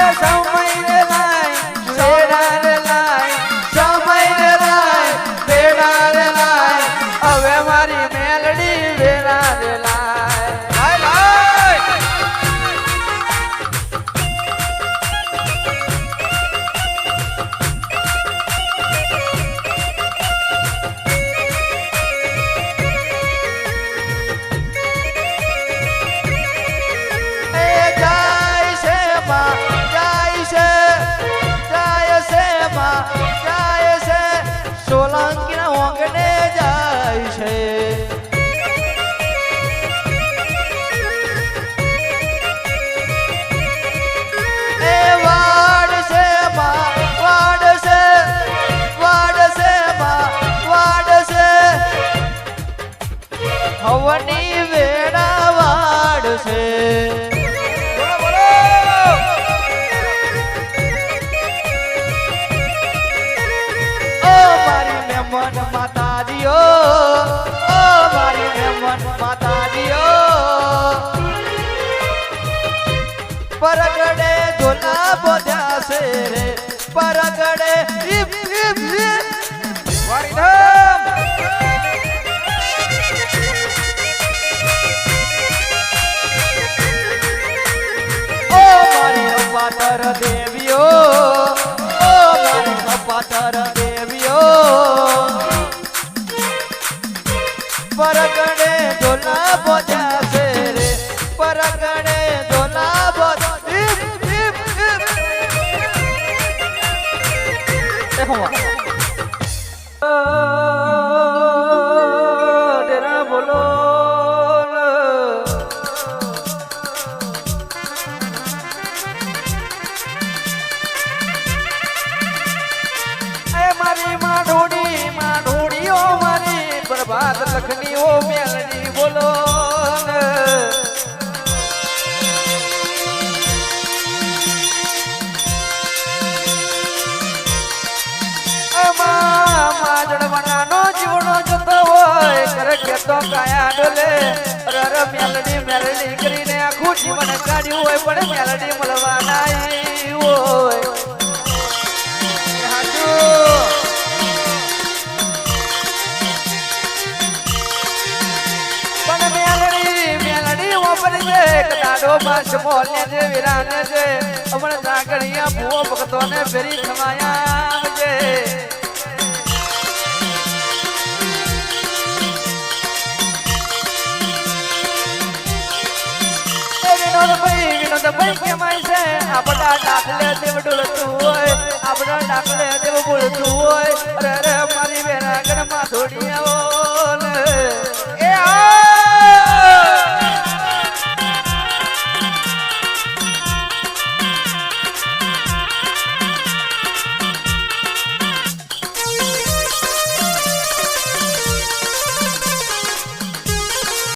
哎 વની વેડા વાડશે ઓ મારી મેમન માતાજીઓ, ઓ મારી મેમન માતાજીઓ. પરગડે ઝોલા બોધ્યા છે રે, પરગડે મારી દેવ્યો પરગણે ઝોલા બોધ્યા છે રે પરગણે એ હું ડેરા બોલો મારી લખની ઓ મેલડી, બોલો કેતો કાયા ડોલે. રર મેલડી મેલડી કરીને આખું જીવન કાઢ્યું હોય, પણ મેલડી મળવા કદાડો પાછ મોલને જે વિરાને જે, હમણાં સાગરિયા ભૂવો ભક્તોને ફેરી થવાયા જે આપણા ડાકલે દેવ હોય, આપણા ડાકલે દેવ બોલતું હોય. અરે મારી બેરાગણમાં થોડી આવો